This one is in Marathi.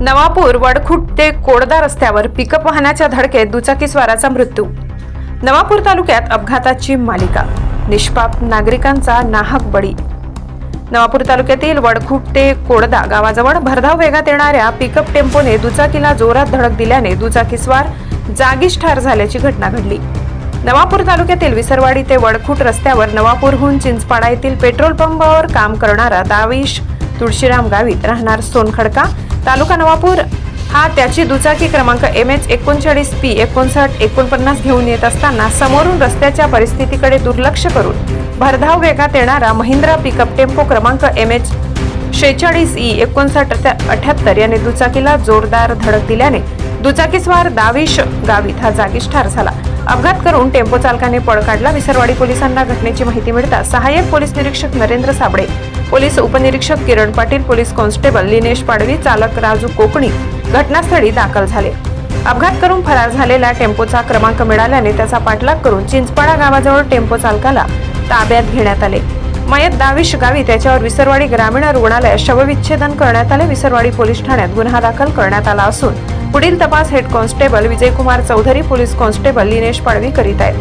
नवापूर वडखुट ते कोडदा रस्त्यावर पिकअप वाहनाच्या धडकेत दुचाकीस्वाराचा मृत्यू. नवापूर तालुक्यात अपघाताची मालिका निष्पाप नागरिकांचा नाहक बळी. नवापूर तालुक्यातील वडखुट ते कोडदा गावाजवळ भरधाव वेगात येणाऱ्या पिकअप टेम्पोने दुचाकीला जोरात धडक दिल्याने दुचाकीस्वार जागीच ठार झाल्याची घटना घडली. नवापूर तालुक्यातील विसरवाडी ते वडखुट रस्त्यावर नवापूरहून चिंचपाडा येथील पेट्रोल पंपावर काम करणारा दाविश तुळशीराम गावित राहणार सोनखडका. तालुका नवापूर. हा त्याची दुचाकी क्रमांक एम एच एकोणचाळीस पी एकोणसाठ एकोणपन्नास घेऊन येत असताना समोरून रस्त्याच्या परिस्थितीकडे दुर्लक्ष करून भरधाव वेगात येणारा महिंद्रा पिकअप टेम्पो क्रमांक एम एच शेहेचाळीस ई एकोणसाठ अठ्याहत्तर याने दुचाकीला जोरदार धडक दिल्याने दुचाकीस्वार दाविश गावित हा जागीच ठार झाला. अपघात करून टेम्पो चालकाने पळ काढला. विसरवाडी पोलिसांना घटनेची माहिती मिळताच सहाय्यक पोलीस निरीक्षक नरेंद्र साबळे पोलीस उपनिरीक्षक किरण पाटील पोलीस कॉन्स्टेबल लिनेश पाडवी चालक राजू कोकणी घटनास्थळी दाखल झाले. अपघात करून फरार झालेल्या टेम्पोचा क्रमांक मिळाल्याने त्याचा पाठलाग करून चिंचपाडा गावाजवळ टेम्पो चालकाला ताब्यात घेण्यात आले. मयत दाविश गावी त्याच्यावर विसरवाडी ग्रामीण रुग्णालयात शवविच्छेदन करण्यात आले. विसरवाडी पोलीस ठाण्यात गुन्हा दाखल करण्यात आला असून पुढील तपास head constable Vijaykumar Chaudhari police constable Linesh Padvi करीत आहेत.